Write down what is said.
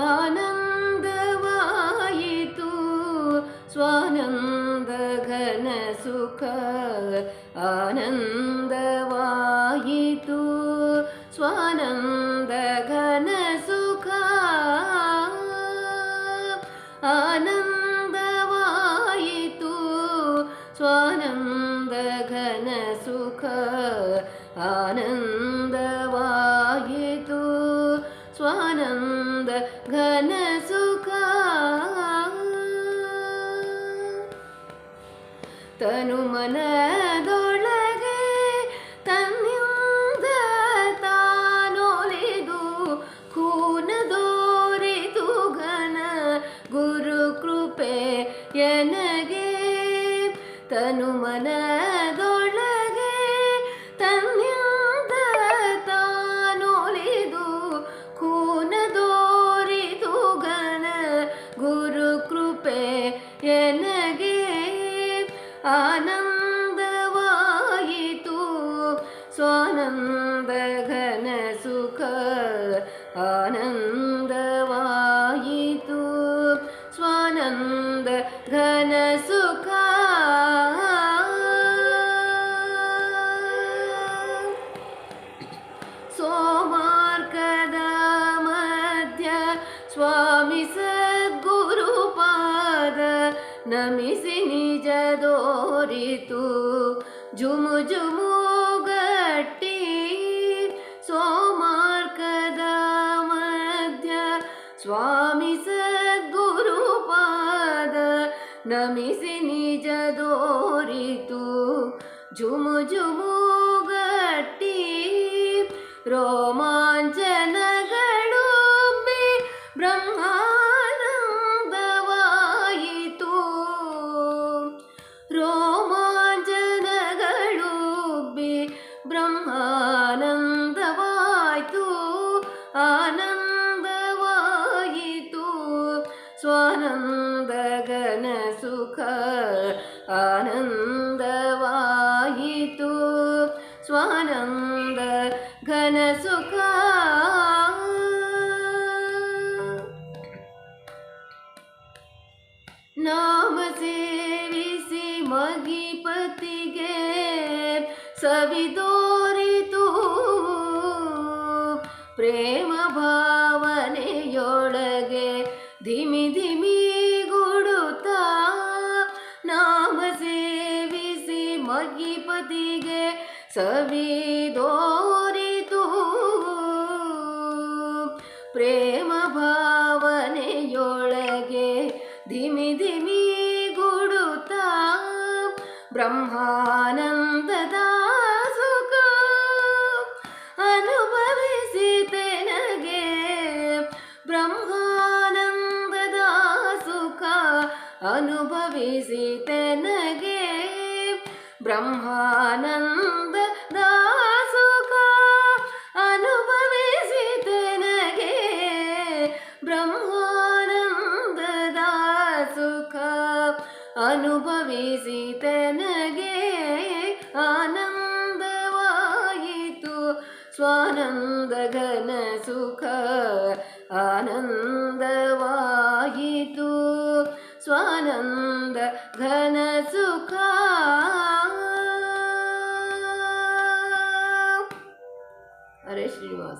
ಆನಂದವಾಯಿತು ಸ್ವಾನಂದ ಘನ ಸುಖ ಆನಂದವಾಯಿತು ಸ್ವಾನಂದ ಘನ ಸುಖ ಆನಂದವಾಯಿತು ಸ್ವಾನಂದ ಘನ ಸುಖ ಆನಂದವಾಯಿತು ಸ್ವಾನಂದ ಘನ ಸುಖ. ತನು ಮನದೊಳಗೆ ತನ್ನಿಂದ ತಾನೊಲಿದು ಕೂನದೋರಿತು ಘನ ಗುರು ಕೃಪೆ ಎನಗೆ. ತನು ಮನದೊಳಗೆ ತನ್ನಿಂದ स्वानन्दघनसुख आनन्दवायितु। स्वानन्दघनसुखा। सोमार्कदा मध्य स्वामी सद्गुरुपाद नमिसि निजदोरितु। जुमु जुमु ಸ್ವಾಮಿ ಸದ್ಗುರುಪಾದ ನಮಿಸಿ ನಿಜ ದೋರಿತು ಜುಮು ಜುಮು ಗಟ್ಟಿ ರೋಮಾಂಚನಗಳು ಬ್ರಹ್ಮಾನಂದವಾಯಿತು ಸುಖ ಆನಂದವಾಯಿತು ಸ್ವಾನಂದ ಘನ ಸುಖ. ನಾಮ ಸೇವಿಸಿ ಮಗಿಪತಿಗೆ ಸವಿದೋರಿತು ಪ್ರೇಮ ಭಾವನೆಯೊಳಗೆ ಧಿಮಿ ಧಿಮಿ ಸವಿ ಸವಿದೋರಿತು. ಪ್ರೇಮ ಭಾವನೆಯೊಳಗೆ ಧಿಮಿ ಧಿಮಿ ಗುಡುತ್ತ ಬ್ರಹ್ಮಾನಂದದ ಅನುಭವಿಸಿ ತನಗೆ ಬ್ರಹ್ಮಾನಂದ ದಾಸುಕ ಅನುಭವಿಸಿತನಗೆ ಬ್ರಹ್ಮಾನಂದ ದಾಸುಕ ಅನುಭವಿಸಿತನಗೆ ಆನಂದವಾಯಿತು ಸ್ವಾನಂದ ಘನ ಸುಖ ಆನಂದವಾಯಿತು ಸ್ವಾನಂದ ಘನ 是吗